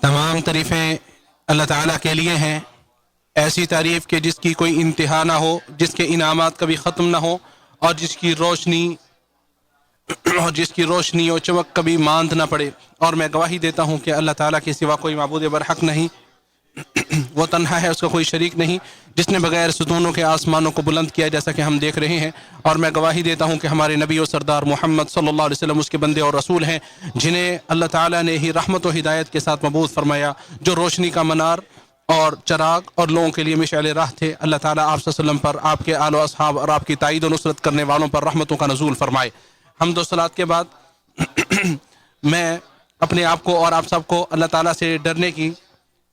تمام تعریفیں اللہ تعالیٰ کے لیے ہیں۔ ایسی تعریف کہ جس کی کوئی انتہا نہ ہو، جس کے انعامات کبھی ختم نہ ہو، اور جس کی روشنی اور جس کی روشنی اور چمک کبھی ماند نہ پڑے۔ اور میں گواہی دیتا ہوں کہ اللہ تعالیٰ کے سوا کوئی معبود برحق نہیں۔ وہ تنہا ہے، اس کا کوئی شریک نہیں، جس نے بغیر ستونوں کے آسمانوں کو بلند کیا جیسا کہ ہم دیکھ رہے ہیں۔ اور میں گواہی دیتا ہوں کہ ہمارے نبی و سردار محمد صلی اللہ علیہ وسلم، اس کے بندے اور رسول ہیں، جنہیں اللہ تعالیٰ نے ہی رحمت و ہدایت کے ساتھ مبوض فرمایا، جو روشنی کا منار اور چراغ اور لوگوں کے لیے مشعل راہ تھے۔ اللہ تعالیٰ آپ صلی اللہ علیہ وسلم پر آپ کے آل و اصحاب اور آپ کی تائید و نصرت کرنے والوں پر رحمتوں کا نزول فرمائے۔ ہم دو صلات کے بعد میں اپنے آپ کو اور آپ سب کو اللہ تعالیٰ سے ڈرنے کی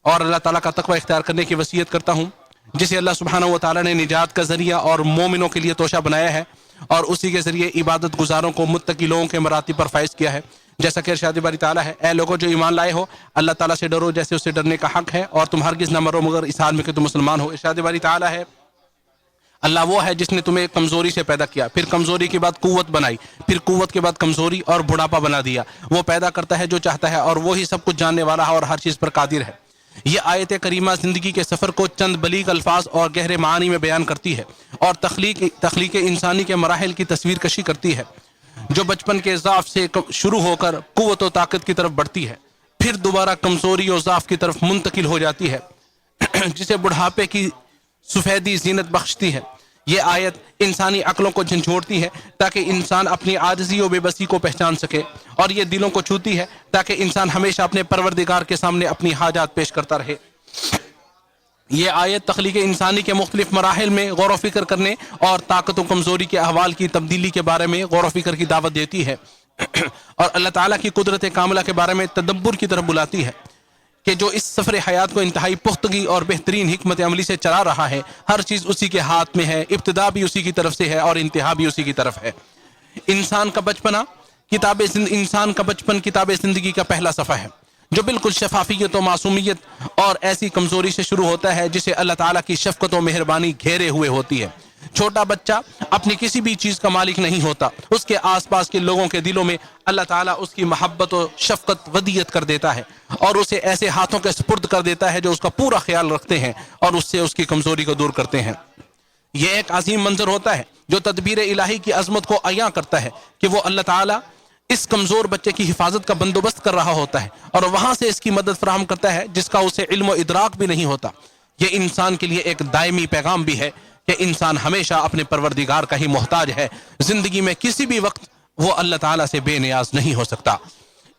اور اللہ تعالیٰ کا تقوی اختیار کرنے کی وصیت کرتا ہوں، جسے اللہ سبحانہ و تعالیٰ نے نجات کا ذریعہ اور مومنوں کے لیے توشہ بنایا ہے اور اسی کے ذریعے عبادت گزاروں کو متقی لوگوں کے مراتب پر فائز کیا ہے۔ جیسا کہ ارشاد باری تعالیٰ ہے، اے لوگوں جو ایمان لائے ہو، اللہ تعالیٰ سے ڈرو جیسے اسے ڈرنے کا حق ہے اور تم ہرگز نہ مرو مگر اس حال میں کہ تم مسلمان ہو۔ ارشاد باری تعالیٰ ہے، اللہ وہ ہے جس نے تمہیں کمزوری سے پیدا کیا، پھر کمزوری کے بعد قوت بنائی، پھر قوت کے بعد کمزوری اور بڑھاپا بنا دیا۔ وہ پیدا کرتا ہے جو چاہتا ہے اور وہی سب کچھ جاننے والا ہے اور ہر چیز پر قادر ہے۔ یہ آیت کریمہ زندگی کے سفر کو چند بلیغ الفاظ اور گہرے معانی میں بیان کرتی ہے اور تخلیق تخلیق انسانی کے مراحل کی تصویر کشی کرتی ہے جو بچپن کے ضعف سے شروع ہو کر قوت و طاقت کی طرف بڑھتی ہے۔ پھر دوبارہ کمزوری اور ضعف کی طرف منتقل ہو جاتی ہے، جسے بڑھاپے کی سفیدی زینت بخشتی ہے۔ یہ آیت انسانی عقلوں کو جھنجھوڑتی ہے تاکہ انسان اپنی عاجزی و بے بسی کو پہچان سکے اور یہ دلوں کو چھوتی ہے تاکہ انسان ہمیشہ اپنے پروردگار کے سامنے اپنی حاجات پیش کرتا رہے۔ یہ آیت تخلیق انسانی کے مختلف مراحل میں غور و فکر کرنے اور طاقت و کمزوری کے احوال کی تبدیلی کے بارے میں غور و فکر کی دعوت دیتی ہے۔ اور اللہ تعالیٰ کی قدرت کاملہ کے بارے میں تدبر کی طرف بلاتی ہے۔ کہ جو اس سفر حیات کو انتہائی پختگی اور بہترین حکمت عملی سے چلا رہا ہے، ہر چیز اسی کے ہاتھ میں ہے، ابتدا بھی اسی کی طرف سے ہے اور انتہا بھی اسی کی طرف ہے۔ انسان کا بچپنا، کتاب انسان کا بچپن، کتاب زندگی کا پہلا صفحہ ہے، جو بالکل شفافیت و معصومیت اور ایسی کمزوری سے شروع ہوتا ہے جسے اللہ تعالیٰ کی شفقت و مہربانی گھیرے ہوئے ہوتی ہے۔ چھوٹا بچہ اپنی کسی بھی چیز کا مالک نہیں ہوتا۔ اس کے آس پاس کے لوگوں کے دلوں میں اللہ تعالیٰ اس کی محبت و شفقت، ودیت کر دیتا ہے۔ اور اسے ایسے ہاتھوں کے سپرد کر دیتا ہے جو اس کا پورا خیال رکھتے ہیں اور اس سے اس کی کمزوری کو دور کرتے ہیں۔ یہ ایک عظیم منظر ہوتا ہے جو تدبیر الہی کی عظمت کو عیاں کرتا ہے کہ وہ اللہ تعالیٰ اس کمزور بچے کی حفاظت کا بندوبست کر رہا ہوتا ہے اور وہاں سے اس کی مدد فراہم کرتا ہے جس کا اسے علم و ادراک بھی نہیں ہوتا۔ یہ انسان کے لیے ایک دائمی پیغام بھی ہے کہ انسان ہمیشہ اپنے پروردگار کا ہی محتاج ہے۔ زندگی میں کسی بھی وقت وہ اللہ تعالیٰ سے بے نیاز نہیں ہو سکتا۔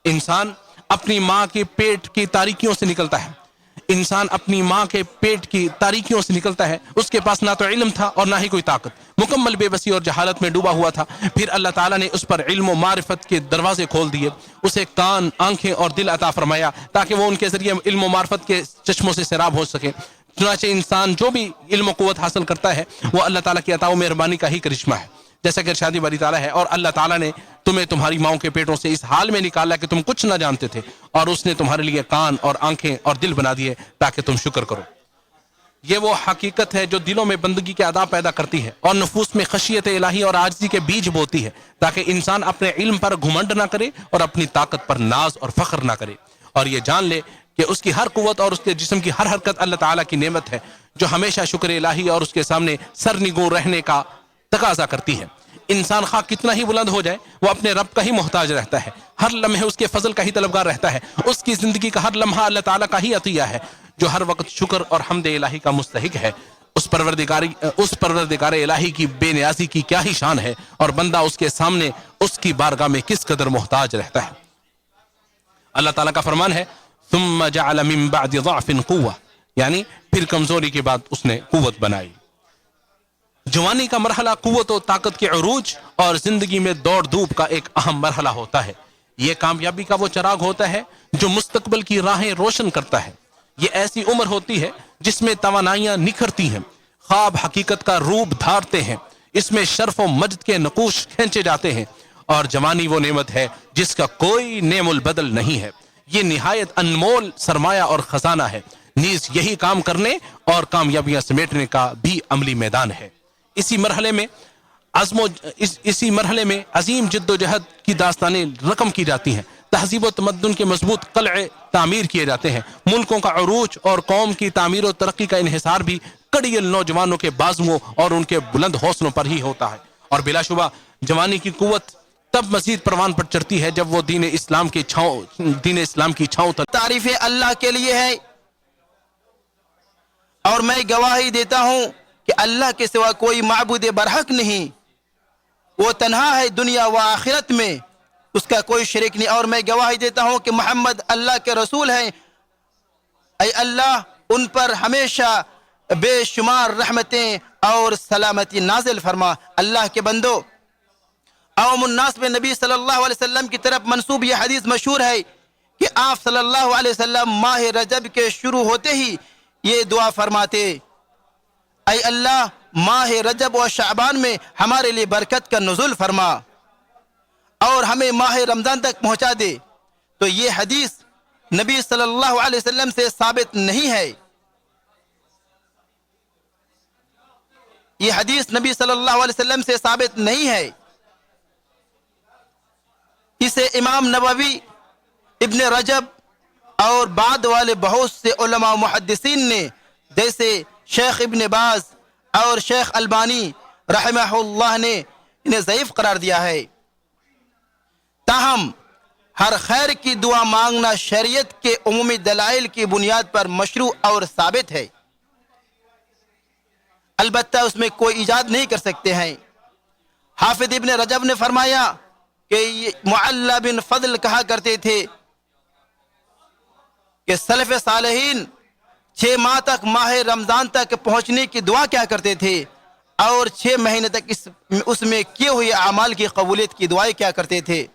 انسان اپنی ماں کے پیٹ کی تاریکیوں سے نکلتا ہے۔ انسان اپنی ماں کے پیٹ کی تاریکیوں سے نکلتا ہے۔ اس کے پاس نہ تو علم تھا اور نہ ہی کوئی طاقت۔ مکمل بے بسی اور جہالت میں ڈوبا ہوا تھا۔ پھر اللہ تعالیٰ نے اس پر علم و معرفت کے دروازے کھول دیے۔ اسے کان، آنکھیں اور دل عطا فرمایا تاکہ وہ ان کے ذریعے علم و معرفت کے چشموں سے سیراب ہو سکے۔ چنانچہ انسان جو بھی علم و قوت حاصل کرتا ہے، وہ اللہ تعالیٰ کی عطا و مہربانی کا ہی کرشمہ ہے۔ جیسا کہ ارشادی باری تعالیٰ ہے، اور اللہ تعالیٰ نے تمہیں تمہاری ماؤں کے پیٹوں سے اس حال میں نکالا کہ تم کچھ نہ جانتے تھے، اور اس نے تمہارے لیے کان اور آنکھیں اور دل بنا دیے تاکہ تم شکر کرو۔ یہ وہ حقیقت ہے جو دلوں میں بندگی کے ادا پیدا کرتی ہے، اور نفوس میں خشیت الہی اور آجزی کے بیج بوتی ہے، تاکہ انسان اپنے علم پر گھمنڈ نہ کرے اور اپنی طاقت پر ناز اور فخر نہ کرے۔ اور یہ جان لے کہ اس کی ہر قوت اور اس کے جسم کی ہر حرکت اللہ تعالیٰ کی نعمت ہے، جو ہمیشہ شکر الہی اور اس کے سامنے سر نگو رہنے کا تقاضا کرتی ہے۔ انسان خواہ کتنا ہی بلند ہو جائے، وہ اپنے رب کا ہی محتاج رہتا ہے۔ ہر لمحے اس کے فضل کا ہی طلبگار رہتا ہے۔ اس کی زندگی کا ہر لمحہ اللہ تعالیٰ کا ہی عطیہ ہے، جو ہر وقت شکر اور حمد الہی کا مستحق ہے۔ اس پروردگاری، اس پروردگار الہی کی بے نیازی کی کیا ہی شان ہے، اور بندہ اس کے سامنے اس کی بارگاہ میں کس قدر محتاج رہتا ہے۔ اللہ تعالیٰ کا فرمان ہے ثم جعل من بعد ضعف قوة. یعنی پھر کمزوری کے بعد اس نے قوت بنائی. جوانی کا مرحلہ قوت و طاقت کے عروج اور زندگی میں دوڑ دھوپ کا ایک اہم مرحلہ ہوتا ہے. یہ کامیابی کا وہ چراغ ہوتا ہے جو مستقبل کی راہیں روشن کرتا ہے. یہ ایسی عمر ہوتی ہے جس میں توانائیاں نکھرتی ہیں. خواب حقیقت کا روپ دھارتے ہیں. اس میں شرف و مجد کے نقوش کھینچے جاتے ہیں اور جوانی وہ نعمت ہے جس کا کوئی نعم البدل نہیں ہے. یہ نہایت انمول سرمایہ اور خزانہ ہے۔ نیز یہی کام کرنے اور کامیابیاں سمیٹنے کا بھی عملی میدان ہے۔ اسی مرحلے میں عزم و اس اسی مرحلے میں عظیم جد و جہد کی داستانیں رقم کی جاتی ہیں۔ تہذیب و تمدن کے مضبوط قلعے تعمیر کیے جاتے ہیں۔ ملکوں کا عروج اور قوم کی تعمیر و ترقی کا انحصار بھی کڑیل نوجوانوں کے بازوؤں اور ان کے بلند حوصلوں پر ہی ہوتا ہے۔ اور بلا شبہ جوانی کی قوت تب مزید پروان پر چڑھتی ہے جب وہ دین اسلام کی چھاؤں، دین اسلام کی چھاؤں تک۔ تعریف اللہ کے لیے ہے۔ اور میں گواہی دیتا ہوں کہ اللہ کے سوا کوئی معبود برحق نہیں۔ وہ تنہا ہے دنیا و آخرت میں۔ اس کا کوئی شریک نہیں۔ اور میں گواہی دیتا ہوں کہ محمد اللہ کے رسول ہیں۔ اے اللہ، ان پر ہمیشہ بے شمار رحمتیں اور سلامتی نازل فرما۔ اللہ کے بندو عوام الناس میں نبی صلی اللہ علیہ وسلم کی طرف منصوب یہ حدیث مشہور ہے کہ آپ صلی اللہ علیہ وسلم ماہ رجب کے شروع ہوتے ہی یہ دعا فرماتے، اے اللہ، ماہ رجب و شعبان میں ہمارے لیے برکت کا نزول فرما اور ہمیں ماہ رمضان تک پہنچا دے۔ تو یہ حدیث نبی صلی اللہ علیہ وسلم سے ثابت نہیں ہے۔ یہ حدیث نبی صلی اللہ علیہ وسلم سے ثابت نہیں ہے۔ اسے امام نبوی، ابن رجب اور بعد والے بہت سے علماء و محدثین نے، جیسے شیخ ابن باز اور شیخ البانی رحمہ اللہ نے انہیں ضعیف قرار دیا ہے۔ تاہم، ہر خیر کی دعا مانگنا شریعت کے عمومی دلائل کی بنیاد پر مشروع اور ثابت ہے۔ البتہ اس میں کوئی ایجاد نہیں کر سکتے ہیں۔ حافظ ابن رجب نے فرمایا کہ یہ معلّہ بن فضل کہا کرتے تھے کہ سلف صالحین چھ ماہ تک ماہ رمضان تک پہنچنے کی دعا کیا کرتے تھے اور چھ مہینے تک اس اس میں کیے ہوئے اعمال کی قبولیت کی دعائیں کیا کرتے تھے۔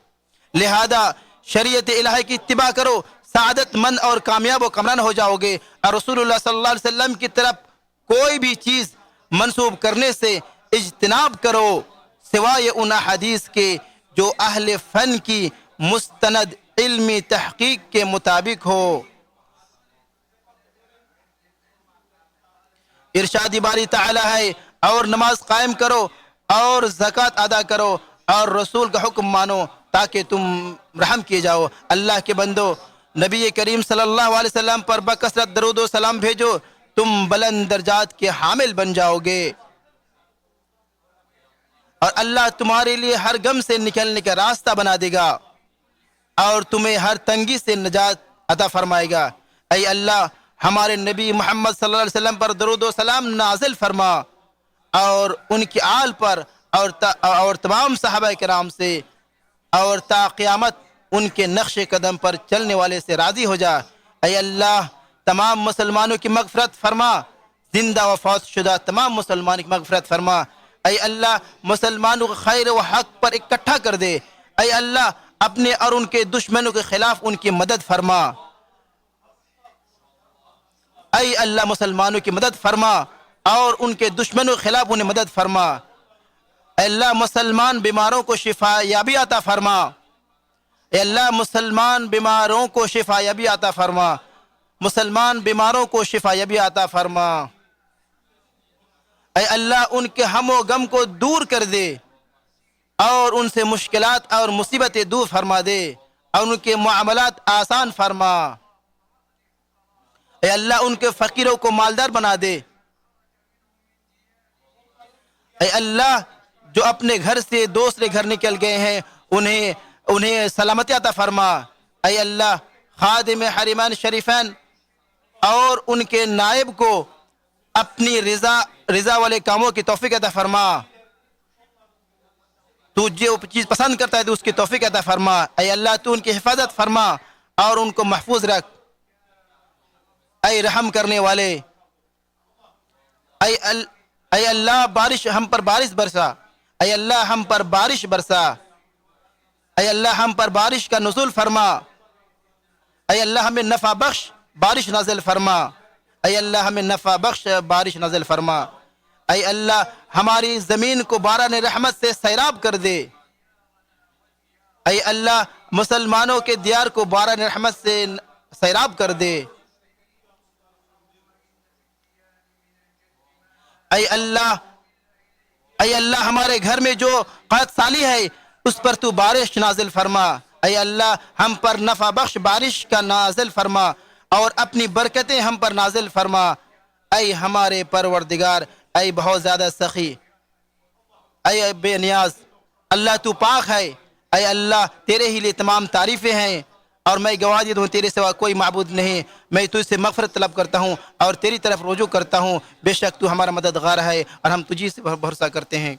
لہذا شریعت الہی کی اتباع کرو، سعادت مند اور کامیاب و کمران ہو جاؤ گے۔ اور رسول اللہ صلی اللہ علیہ وسلم کی طرف کوئی بھی چیز منسوب کرنے سے اجتناب کرو، سوائے ان حدیث کے جو اہل فن کی مستند علمی تحقیق کے مطابق ہو۔ ارشادی باری تعالی ہے، اور نماز قائم کرو، اور زکوٰۃ ادا کرو، اور رسول کا حکم مانو تاکہ تم رحم کیے جاؤ۔ اللہ کے بندو، نبی کریم صلی اللہ علیہ وسلم پر بکثرت درود و سلام بھیجو، تم بلند درجات کے حامل بن جاؤ گے۔ اور اللہ تمہارے لیے ہر غم سے نکلنے کا راستہ بنا دے گا اور تمہیں ہر تنگی سے نجات عطا فرمائے گا۔ اے اللہ، ہمارے نبی محمد صلی اللہ علیہ وسلم پر درود و سلام نازل فرما اور ان کی آل پر اور تا اور تمام صحابہ کرام سے اور تا قیامت ان کے نقش قدم پر چلنے والے سے راضی ہو جا۔ اے اللہ، تمام مسلمانوں کی مغفرت فرما۔ زندہ و فوت شدہ تمام مسلمانوں کی مغفرت فرما۔ اے اللہ، مسلمانوں کو خیر و حق پر اکٹھا کر دے۔ اے اللہ، اپنے اور ان کے دشمنوں کے خلاف ان کی مدد فرما۔ اے اللہ، مسلمانوں کی مدد فرما اور ان کے دشمنوں کے خلاف انہیں مدد فرما۔ اے اللہ، مسلمان بیماروں کو شفا یابی عطا فرما۔ اے اللہ، مسلمان بیماروں کو شفا یابی عطا فرما۔ مسلمان بیماروں کو شفا یابی عطا فرما۔ اے اللہ ان کے ہم و غم کو دور کر دے اور ان سے مشکلات اور مصیبتیں دور فرما دے اور ان کے معاملات آسان فرما۔ اے اللہ ان کے فقیروں کو مالدار بنا دے۔ اے اللہ جو اپنے گھر سے دوسرے گھر نکل گئے ہیں، انہیں انہیں سلامتی عطا فرما۔ اے اللہ خادم حریمان شریفین اور ان کے نائب کو اپنی رضا رضا والے کاموں کی توفیق عطا فرما۔ تو جو چیز پسند کرتا ہے تو اس کی توفیق عطا فرما۔ اے اللہ، تو ان کی حفاظت فرما اور ان کو محفوظ رکھ۔ اے رحم کرنے والے، اے ال، اے اللہ، بارش ہم پر بارش برسا۔ اے اللہ، ہم پر بارش برسا۔ اے اللہ، ہم پر بارش کا نزول فرما۔ اے اللہ، ہمیں نفع بخش، بارش نازل فرما۔ اے اللہ ہمیں نفع بخش بارش نازل فرما۔ اے اللہ ہماری زمین کو بارہ رحمت سے سیراب کر دے۔ اے اللہ مسلمانوں کے دیار کو بارہ رحمت سے سیراب کر دے۔ اے اللہ اے اللہ ہمارے گھر میں جو قد سالی ہے، اس پر تو بارش نازل فرما۔ اے اللہ ہم پر نفع بخش بارش کا نازل فرما۔ اور اپنی برکتیں ہم پر نازل فرما۔ اے ہمارے پروردگار، اے بہت زیادہ سخی۔ اے بے نیاز، اللہ تو پاک ہے۔ اے اللہ، تیرے ہی لیے تمام تعریفیں ہیں۔ اور میں گواہ دیتا ہوں تیرے سوا کوئی معبود نہیں۔ میں تجھ سے مغفرت طلب کرتا ہوں اور تیری طرف رجوع کرتا ہوں۔ بے شک تو ہمارا مددگار ہے اور ہم تجھی سے بھروسہ کرتے ہیں۔